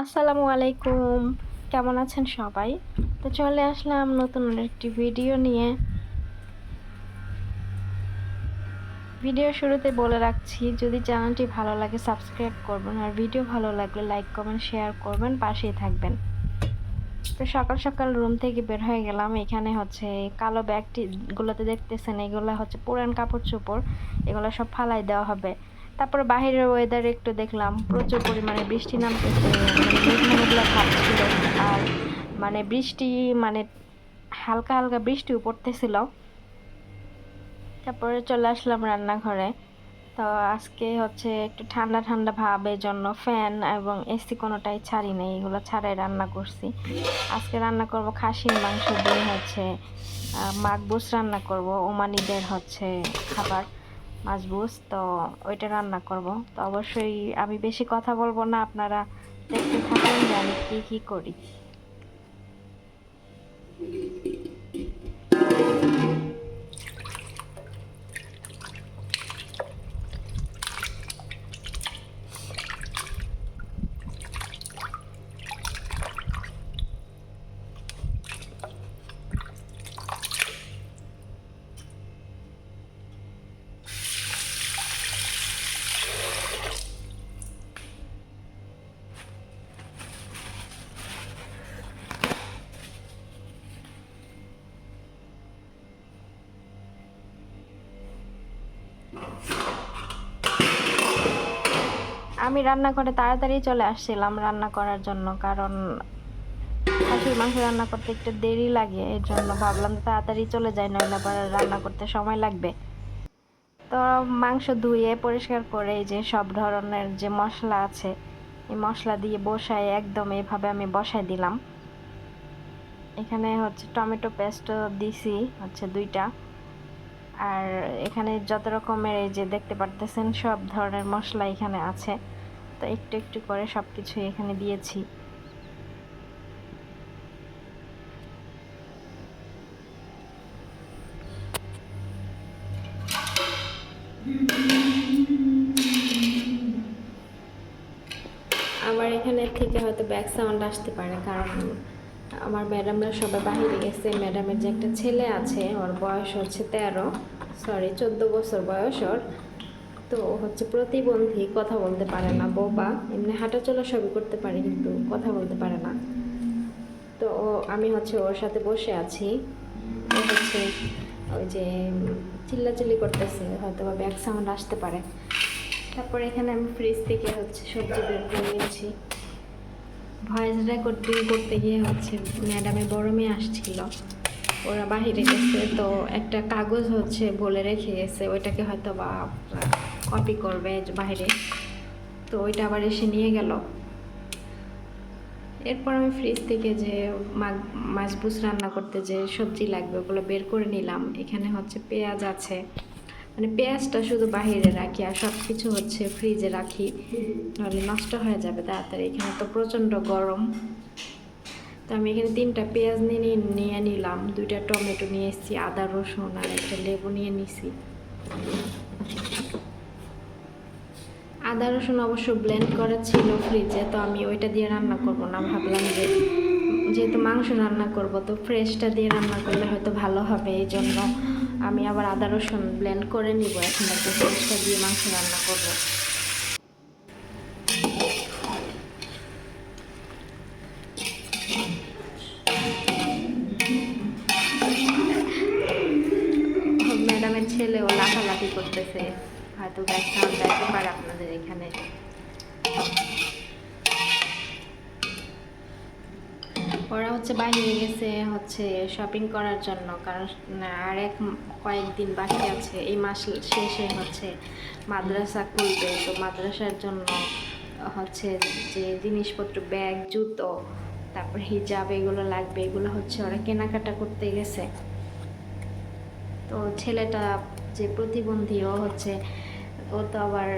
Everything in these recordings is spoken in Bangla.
আসসালামু আলাইকুম কেমন আছেন সবাই? তো চলে আসলাম নতুন একটি ভিডিও নিয়ে। ভিডিও শুরুতে বলে রাখছি, যদি চ্যানেলটি ভালো লাগে সাবস্ক্রাইব করবেন, আর ভিডিও ভালো লাগলে লাইক করবেন শেয়ার করবেন, পাশেই থাকবেন। তো সকাল সকাল রুম থেকে বের হয়ে গেলাম। এখানে হচ্ছে কালো ব্যাগটি গুলোতে দেখতেছেন, এগুলো হচ্ছে পুরান কাপড় চোপড়, এগুলো সব ফালাই দেওয়া হবে। তারপর বাহিরের ওয়েদার একটু দেখলাম, প্রচুর পরিমাণে বৃষ্টি নামতেছে। ভাব ছিল আর মানে বৃষ্টি মানে হালকা হালকা বৃষ্টিও পড়তেছিল তারপরে চলে আসলাম রান্নাঘরে তো আজকে হচ্ছে একটু ঠান্ডা ঠান্ডা ভাব এই জন্য ফ্যান এবং এসি কোনোটাই ছাড়ি নেই এগুলো ছাড়াই রান্না করছি আজকে রান্না করব খাসির মাংস দিয়ে হচ্ছে মাকবুস রান্না করব ওমানিদের হচ্ছে খাবার মাছবুস তো ওইটা রান্না করব তো অবশ্যই আমি বেশি কথা বলব না আপনারা দেখতে থাকুন আমি কী কী করি। আমি রান্না করে তাড়াতাড়ি চলে আসছিলাম রান্না করার জন্য, কারণ খাসির মাংস রান্না করতে একটু দেরি লাগে, এর জন্য ভাবলাম তাড়াতাড়ি চলে যাই, নইলে আবার রান্না করতে সময় লাগবে। তো মাংস ধুয়ে পরিষ্কার করে এই যে সব ধরনের যে মশলা আছে, এই মশলা দিয়ে বসায় একদম এভাবে আমি বসাই দিলাম। এখানে হচ্ছে টমেটো পেস্ট দিছি, হচ্ছে দুইটা। আর এখানে যত রকমের এই যে দেখতে পারতেছেন সব ধরনের মশলা এখানে আছে। তো একটু একটু করে সব কিছু এখানে দিয়েছি। আমার এখানে থেকে হয়তো ব্যাক সাউন্ড আসতে পারে, কারণ আমার ম্যাডামরা সবাই বাহিরে গেছে। ম্যাডামের যে একটা ছেলে আছে, ওর বয়স হচ্ছে তেরো সরি চোদ্দ বছর বয়স ওর। তো হচ্ছে প্রতিবন্ধী কথা বলতে পারে না, বোবা, এমনি হাঁটাচলা সবই করতে পারে কিন্তু কথা বলতে পারে না। তো আমি হচ্ছে ওর সাথে বসে আছি। হচ্ছে ওই যে চিল্লাচিল্লি করতেছে হয়তো বা ব্যাক সাউন্ড আসতে পারে। তারপর এখানে আমি ফ্রিজ থেকে হচ্ছে সবজি বের করে নিয়েছি। ভয়েস রেকর্ডিং করতে গিয়ে হচ্ছে ম্যাডামের বড় মেয়ে আসছিল। ওরা বাহিরে গেছে, তো একটা কাগজ হচ্ছে বলে রেখে গেছে, ওইটাকে হয়তো বা কপি করবে বাইরে। তো ওইটা আবার এসে নিয়ে গেল। এরপর আমি ফ্রিজ থেকে যে মাছবুস রান্না করতে যে সবজি লাগবে, ওগুলো বের করে নিলাম। এখানে হচ্ছে পেঁয়াজ আছে। মানে পেঁয়াজটা শুধু বাহিরে রাখি আর সব কিছু হচ্ছে ফ্রিজে রাখি। নাহলে নষ্ট হয়ে যাবে তাড়াতাড়ি। এখানে তো প্রচণ্ড গরম। তো আমি এখানে তিনটা পেঁয়াজ নিয়ে নিয়ে নিলাম। দুইটা টমেটো নিয়ে এসেছি, আদা, রসুন আর একটা লেবু নিয়ে নিছি। আদা, রসুন অবশ্য ব্লেন্ড করা ছিল ফ্রিজে তো আমি ওইটা দিয়ে রান্না করব না। ভাবলাম যে যেহেতু মাংস রান্না করব, তো ফ্রেশটা দিয়ে রান্না করলে হয়তো ভালো হবে। এই জন্য আমি আবার আদা, রসুন ব্লেন্ড করে নিব। এখন একটু ফ্রেশটা দিয়ে মাংস রান্না করব। ছেলেও লাফালাফি করতেছে। হয়তো সাউন্ড দেখতে পারে আপনাদের এখানে। ওরা হচ্ছে বাইরে গেছে, হচ্ছে শপিং করার জন্য। কারণ আর এক, কয়েকদিন বাকি আছে। এই মাস শেষে হচ্ছে মাদ্রাসা খুলবে। তো মাদ্রাসার জন্য হচ্ছে যে জিনিসপত্র, ব্যাগ, জুতো, তারপর হিজাব এগুলো লাগবে। এগুলো হচ্ছে ওরা কেনাকাটা করতে গেছে। তো ছেলেটা যে প্রতিবন্ধী ও হচ্ছে, ও তো আবার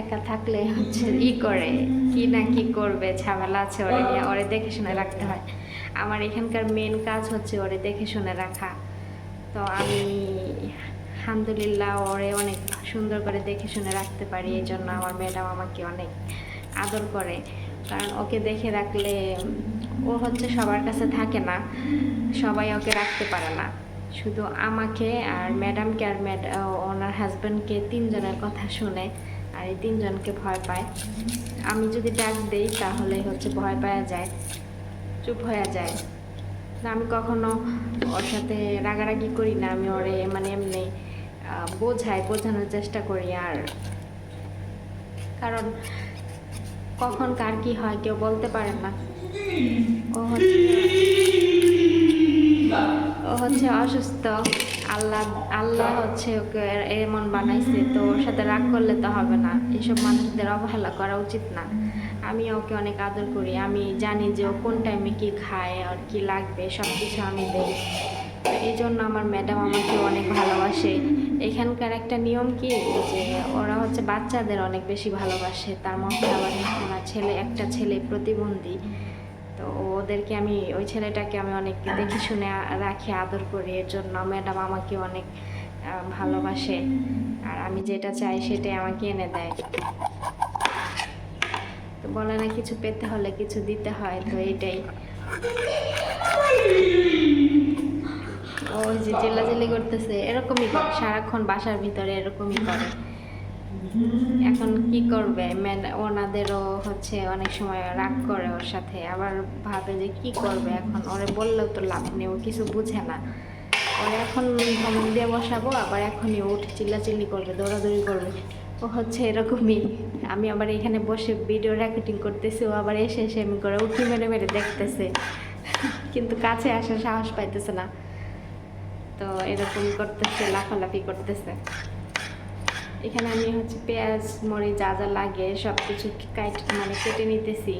একা থাকলে হচ্ছে ই করে, কি না কি করবে, ঝামেলা আছে ওরে নিয়ে, ওরে দেখে শুনে রাখতে হয়। আমার এখানকার মেন কাজ হচ্ছে ওরে দেখে শুনে রাখা। তো আমি, আলহামদুলিল্লাহ ওরে অনেক সুন্দর করে দেখে শুনে রাখতে পারি, এই জন্য আমার ম্যাডাম আমাকে অনেক আদর করে। কারণ ওকে দেখে রাখলে, ও হচ্ছে সবার কাছে থাকে না, সবাই ওকে রাখতে পারে না। শুধু আমাকে আর ম্যাডামকে আর ওনার হাজব্যান্ডকে তিনজনের কথা শুনে আর এই তিনজনকে ভয় পায়। আমি যদি ডাক দেই তাহলে হচ্ছে ভয় পাওয়া যায়, চুপ হয়ে যায়। আমি কখনো ওর সাথে রাগারাগি করি না, আমি ওরে মানে এমনি বোঝাই, বোঝানোর চেষ্টা করি আর। কারণ কখন কার কি হয় কেউ বলতে পারে না। ও হচ্ছে হচ্ছে অসুস্থ। আল্লাহ আল্লাহ হচ্ছে ওকে এমন বানাইছে, তো ওর সাথে রাগ করলে তো হবে না। এসব মানুষদের অবহেলা করা উচিত না। আমি ওকে অনেক আদর করি। আমি জানি যে ও কোন টাইমে কি খায়, আর কি লাগবে সব কিছু আমি দেই। তো এই জন্য আমার ম্যাডাম আমাকে অনেক ভালোবাসে। এখানকার একটা নিয়ম কি? যে ওরা হচ্ছে বাচ্চাদের অনেক বেশি ভালোবাসে। তার মধ্যে আবার আমার ছেলে, একটা ছেলে প্রতিবন্ধী। তো ওদেরকে আমি, ওই ছেলেটাকে আমি অনেক দেখে শুনে রাখি, আদর করি। এর জন্য ম্যাডাম আমাকে অনেক ভালোবাসে। আর আমি যেটা চাই সেটাই আমাকে এনে দেয়। তো বলে না, কিছু পেতে হলে কিছু দিতে হয়, তো এটাই। ও যে চিল্লাচিল্লি করতেছে, এরকমই করে, সারাক্ষণ বাসার ভিতরে এরকমই করে। এখন কি করবে? ওনাদেরও হচ্ছে অনেক সময় রাগ করে ওর সাথে। আবার ভাবে যে কি করবে এখন? ওরে বললেও তো লাভ নেই, ও কিছু বুঝে না। ওরে এখন ধমক দিয়ে বসাবো, আবার এখনই উঠে চিল্লাচিল্লি করবে, দৌড়াদৌড়ি করবে। ও হচ্ছে এরকমই। আমি আবার এখানে বসে ভিডিও রেকর্ডিং করতেছি, ও আবার এসে এসে আমি করে উঠি মেরে মেরে দেখতেছে। কিন্তু কাছে আসার সাহস পাইতেছে না। তো এরকম করতেছে, লাফালাফি করতেছে। এখানে আমি হচ্ছে পেঁয়াজ, মরিচ, যা যা লাগে সব কিছু মানে কেটে নিতেছি।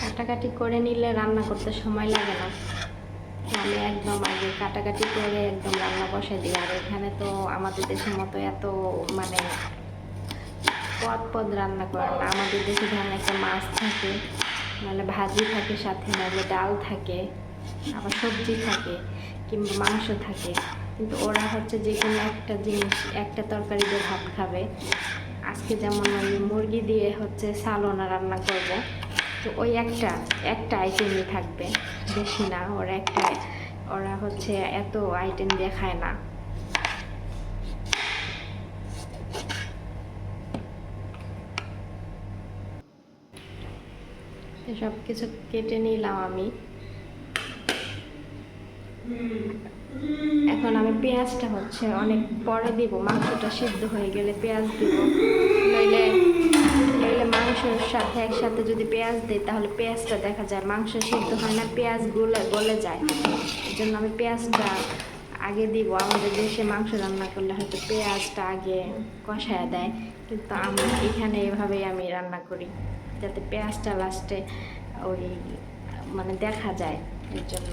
কাটাকাটি করে নিলে রান্না করতে সময় লাগে না। আমি একদম আগে কাটাকাটি করে একদম রান্না বসাই দিই। আর এখানে তো আমাদের দেশের মতো এত মানে পদ পদ রান্না করে না। আমাদের দেশে ধরেন একটা মাছ থাকে নাহলে ভাজি থাকে সাথে, নাহলে ডাল থাকে, আবার সবজি থাকে কিংবা মাংস থাকে। কিন্তু ওরা হচ্ছে যে কোনো একটা জিনিস, একটা তরকারি দিয়ে ভাত খাবে। আজকে যেমন ওই মুরগি দিয়ে হচ্ছে সালোনা রান্না করব, তো ওই একটা একটা আইটেমই থাকবে। বেশি না, ওরা একটা ওরা হচ্ছে এত আইটেম দিয়ে খায় না। সব কিছু কেটে নিলাম আমি। এখন আমি পেঁয়াজটা হচ্ছে অনেক পরে দিব, মাংসটা সিদ্ধ হয়ে গেলে পেঁয়াজ দিব। নইলে নইলে মাংসের সাথে একসাথে যদি পেঁয়াজ দিই, তাহলে পেঁয়াজটা দেখা যায় মাংস সিদ্ধ হয় না, পেঁয়াজ গলে গলে যায়। এই জন্য আমি পেঁয়াজটা আগে দিব। আমাদের দেশে মাংস রান্না করলে হয়তো পেঁয়াজটা আগে কষায় দেয়, কিন্তু আমি এখানে এভাবেই আমি রান্না করি। যাতে পেঁয়াজটা লাস্টে ওই মানে দেখা যায় এর জন্য।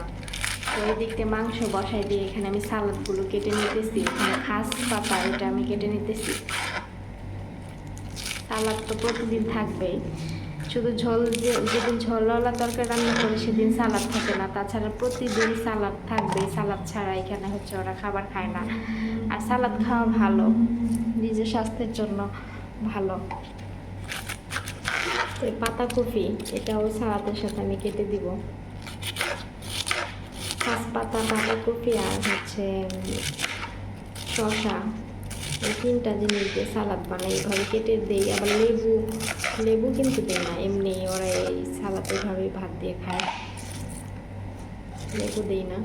তো ওই দিক দিয়ে মাংস বসাই দিয়ে এখানে আমি সালাদগুলো কেটে নিতেছি, এখানে খাস পাতা এটা আমি কেটে নিতেছি। সালাদ তো প্রতিদিন থাকবেই। শুধু ঝোল যেদিন ঝোলওয়ালা তরকারি রান্না করি সেদিন সালাদ থাকে না। তাছাড়া প্রতিদিন সালাদ থাকবে সালাদ ছাড়া এখানে হচ্ছে ওরা খাবার খায় না। আর সালাদ খাওয়া ভালো। নিজের স্বাস্থ্যের জন্য ভালো। এই পাতাকপি এটাও সালাদের সাথে আমি কেটে দিব। কাঁচ পাতা বাঁধাকপি আর হচ্ছে, শসা, এই তিনটা জিনিস দিয়ে সালাদ বানাই। এইভাবে কেটে দেই, আবার লেবু লেবু কিন্তু দেয় না, এমনি ওরা এই সালাদ এইভাবেই ভাত দিয়ে খায়। লেবু দেই না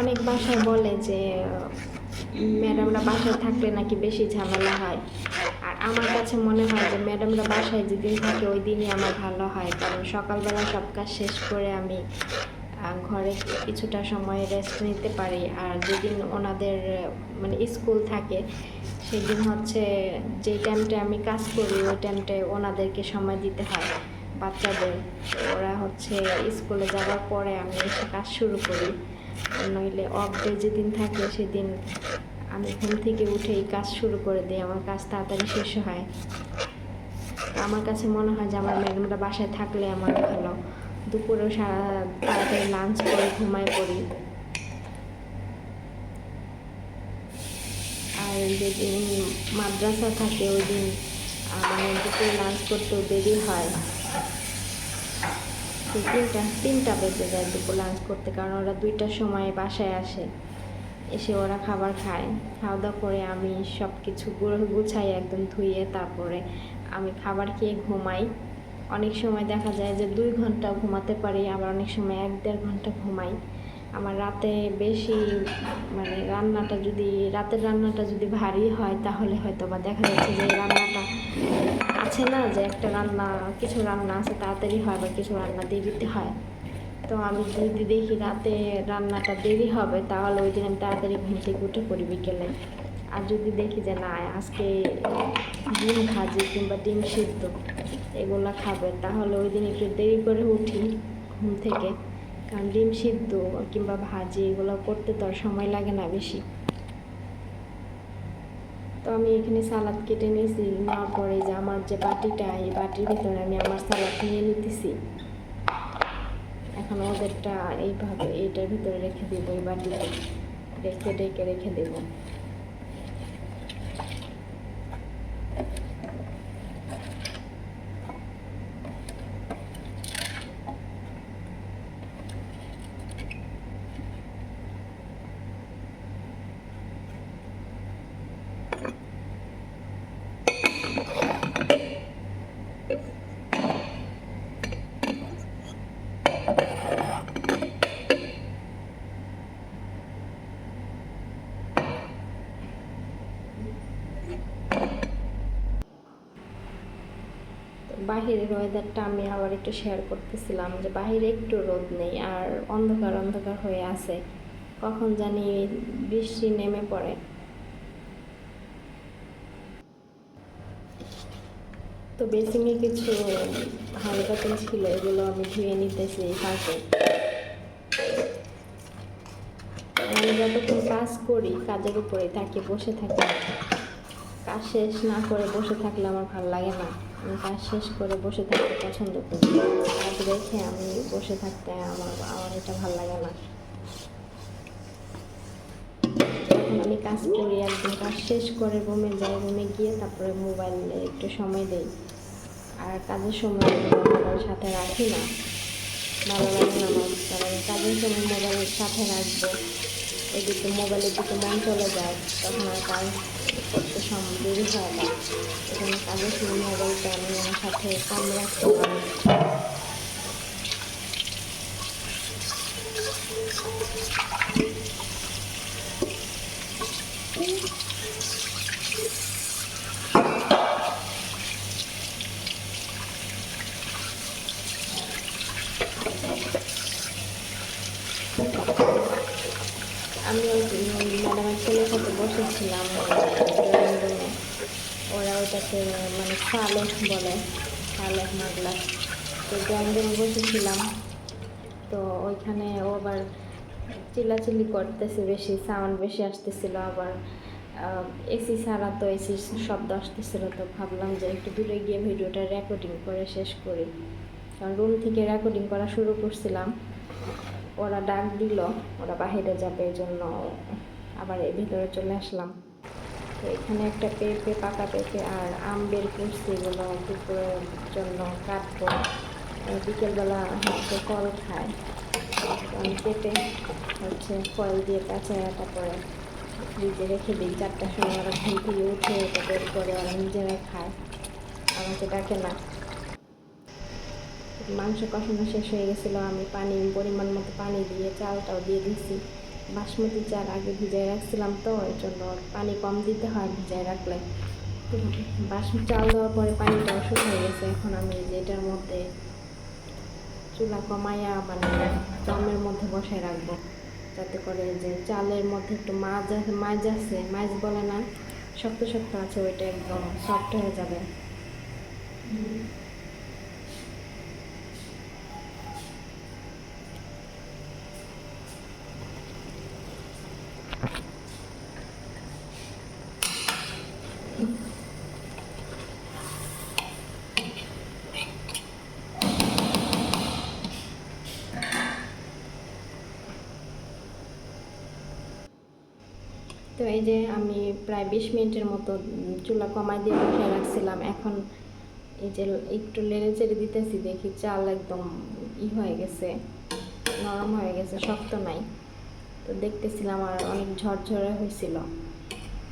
অনেক বাসায় বলে যে, ম্যাডামরা বাসায় থাকলে নাকি বেশি ঝামেলা হয়। আর আমার কাছে মনে হয় যে, ম্যাডামরা বাসায় যেদিন থাকে, ওই দিনই আমার ভালো হয়। কারণ সকালবেলা সব কাজ শেষ করে আমি ঘরে কিছুটা সময় রেস্ট নিতে পারি। আর যেদিন ওনাদের মানে স্কুল থাকে, সেদিন হচ্ছে যে টাইমটা আমি কাজ করি, ওই টাইমটায় ওনাদেরকে সময় দিতে হয় বাচ্চাদের। ওরা হচ্ছে স্কুলে যাওয়ার পরে আমি এসে কাজ শুরু করি। নইলে অফ ডে যেদিন থাকে সেদিন আমি ঘুম থেকে উঠেই কাজ শুরু করে দিই আমার কাজ তাড়াতাড়ি শেষ হয়। আমার কাছে মনে হয় যে আমার ম্যাডামটা বাসায় থাকলে আমার ভালো। দুপুরেও সারা তাড়াতাড়ি লাঞ্চ করে ঘুমায় পড়ি। আর যেদিন মাদ্রাসা থাকে ওই দিন আহ, মানে দুপুরে লাঞ্চ করতেও দেরি হয়। তো তিনটা তিনটা বেজে যায় দুপুর লাঞ্চ করতে, কারণ ওরা দুইটার সময় বাসায় আসে। এসে ওরা খাবার খায়। খাওয়া দাওয়া করে আমি সব কিছু গুছাই একদম ধুয়ে তারপরে আমি খাবার খেয়ে ঘুমাই। অনেক সময় দেখা যায় যে দুই ঘণ্টা ঘুমাতে পারি, আবার অনেক সময় এক দেড় ঘণ্টা ঘুমাই। আমার রাতে বেশি মানে রান্নাটা যদি, রাতের রান্নাটা যদি ভারী হয়, তাহলে হয়তো বা দেখা যাচ্ছে যে রান্নাটা আছে না, যে একটা রান্না, কিছু রান্না আছে তাড়াতাড়ি হয় বা কিছু রান্না দেরিতে হয়। তো আমি যদি দেখি রাতে রান্নাটা দেরি হবে, তাহলে ওই দিন আমি তাড়াতাড়ি ঘুম থেকে উঠে পড়ি বিকেলে। আর যদি দেখি যে না, আজকে ডিম ভাজি কিংবা ডিম সিদ্ধ, এগুলো খাবে, তাহলে ওই দিন একটু দেরি করে উঠি ঘুম থেকে। কারণ ডিম সিদ্ধ কিংবা ভাজি, এগুলো করতে তো আর সময় লাগে না বেশি। তো আমি এখানে সালাদ কেটে নিয়েছি, নেওয়ার পরে যে আমার যে বাটিটা, এই বাটির ভিতরে আমি আমার সালাদ নিয়ে নিতেছি। এখন ওদেরটা এইভাবে এইটার ভিতরে রেখে দেবো, এই বাটিতে। রেখে ডেকে রেখে দেবো। বাহিরের ওয়েদারটা আমি আবার একটু শেয়ার করতেছিলাম যে বাহিরে একটু রোদ নেই আর অন্ধকার অন্ধকার হয়ে আছে। কখন জানি বৃষ্টি নেমে পড়ে। তো বেসিংয়ে কিছু হালকা তেল ছিল, এগুলো আমি ধুয়ে নিতেছি ফাঁকে আমি যতক্ষণ কাজ করি, কাজের উপরে থাকি, বসে থাকি। কাজ শেষ না করে বসে থাকলে আমার ভালো লাগে না। কাজ শেষ করে বসে থাকতে পছন্দ করি। কাজ রেখে আমি বসে থাকতে আমার আমার এটা ভালো লাগে না। যখন আমি কাজ করি একদম কাজ শেষ করে রুমে যাই, রুমে গিয়ে তারপরে মোবাইলে একটু সময় দেই। আর কাজের সময় মোবাইল সাথে রাখি না। ভালো লাগে না আমার, কারণ কাজের সময় মোবাইলের সাথে রাখব। এদিকে মোবাইলের দিকে মন চলে যায়, তখন আর কাজ করতে দেরি হয় না। এখানে কাজের সময় মোবাইলটা আমি আমার সাথে কম রাখতে পারি আমি ম্যাডামের ছেলের সাথে বসেছিলাম। মানে সালেহ বলে, সালেহ মাগলা। তো রুমে বসেছিলাম তো ওইখানে ও আবার চিল্লাচিল্লি করতেছে বেশি সাউন্ড বেশি আসতেছিল আবার। এসি ছাড়া তো এসি শব্দ আসতেছিল, তো ভাবলাম যে একটু দূরে গিয়ে ভিডিওটা রেকর্ডিং করে শেষ করি। কারণ রুম থেকে রেকর্ডিং করা শুরু করছিলাম। ওরা ডাক দিল, ওরা বাইরে যাবে এই জন্য আবার এই ভিতরে চলে আসলাম। এখানে একটা পেঁপে পাকা পেঁপে আর আম বের করছি দুপুরের জন্য কাটবো বিকেলবেলা হচ্ছে কল খায়। পেঁপে হচ্ছে ফল দিয়ে কাঁচা তারপরে ফ্রিজে রেখে দিই। চারটার সময় ওরা ঘুম থেকে উঠে এটা বের করে ওরা নিজেরাই খায়। আমাকে ডাকে না। মাংস কষানো শেষ হয়ে গেছিল। আমি পানি পরিমাণ মতো পানি দিয়ে চালটাও দিয়ে দিছি। বাসমতি চাল আগে ভিজাই রাখছিলাম তো এর জন্য পানি কম দিতে হয় ভিজাই রাখলে। তো বাসমতি চাল দেওয়ার পরে পানিটাও হয়ে গেছে। এখন আমি যেটার মধ্যে চুলা কমাইয়া মানে দমের মধ্যে বসায় রাখব। যাতে করে যে চালের মধ্যে একটু মাছ আছে মাছ আছে, মাছ বলে না, শক্ত শক্ত আছে, ওইটা একদম সফট হয়ে যাবে তো এই যে আমি প্রায় বিশ মিনিটের মতো চুলা কমাই দিয়ে উঠে রাখছিলাম। এখন এই যে একটু লেড়ে চেড়ে দিতেছি, দেখি চাল একদম ই হয়ে গেছে, নরম হয়ে গেছে, শক্ত নাই। তো দেখতেছিলাম আর অনেক ঝরঝরে হয়েছিল।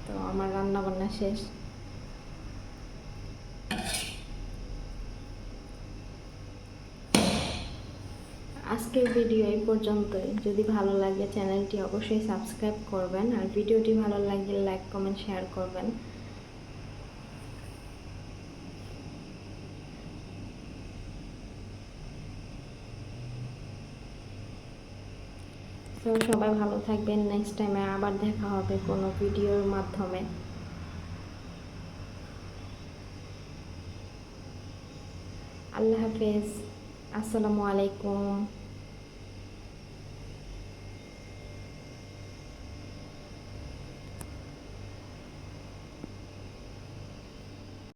তো আমার রান্না বান্না শেষ। আজকের ভিডিও এই পর্যন্তই। যদি ভালো লাগে চ্যানেলটি অবশ্যই সাবস্ক্রাইব করবেন আর ভিডিওটি ভালো লাগলে লাইক কমেন্ট শেয়ার করবেন। তো সবাই ভালো থাকবেন। নেক্সট টাইমে আবার দেখা হবে কোনো ভিডিওর মাধ্যমে। আল্লাহ হাফেজ। আসসালামু আলাইকুম।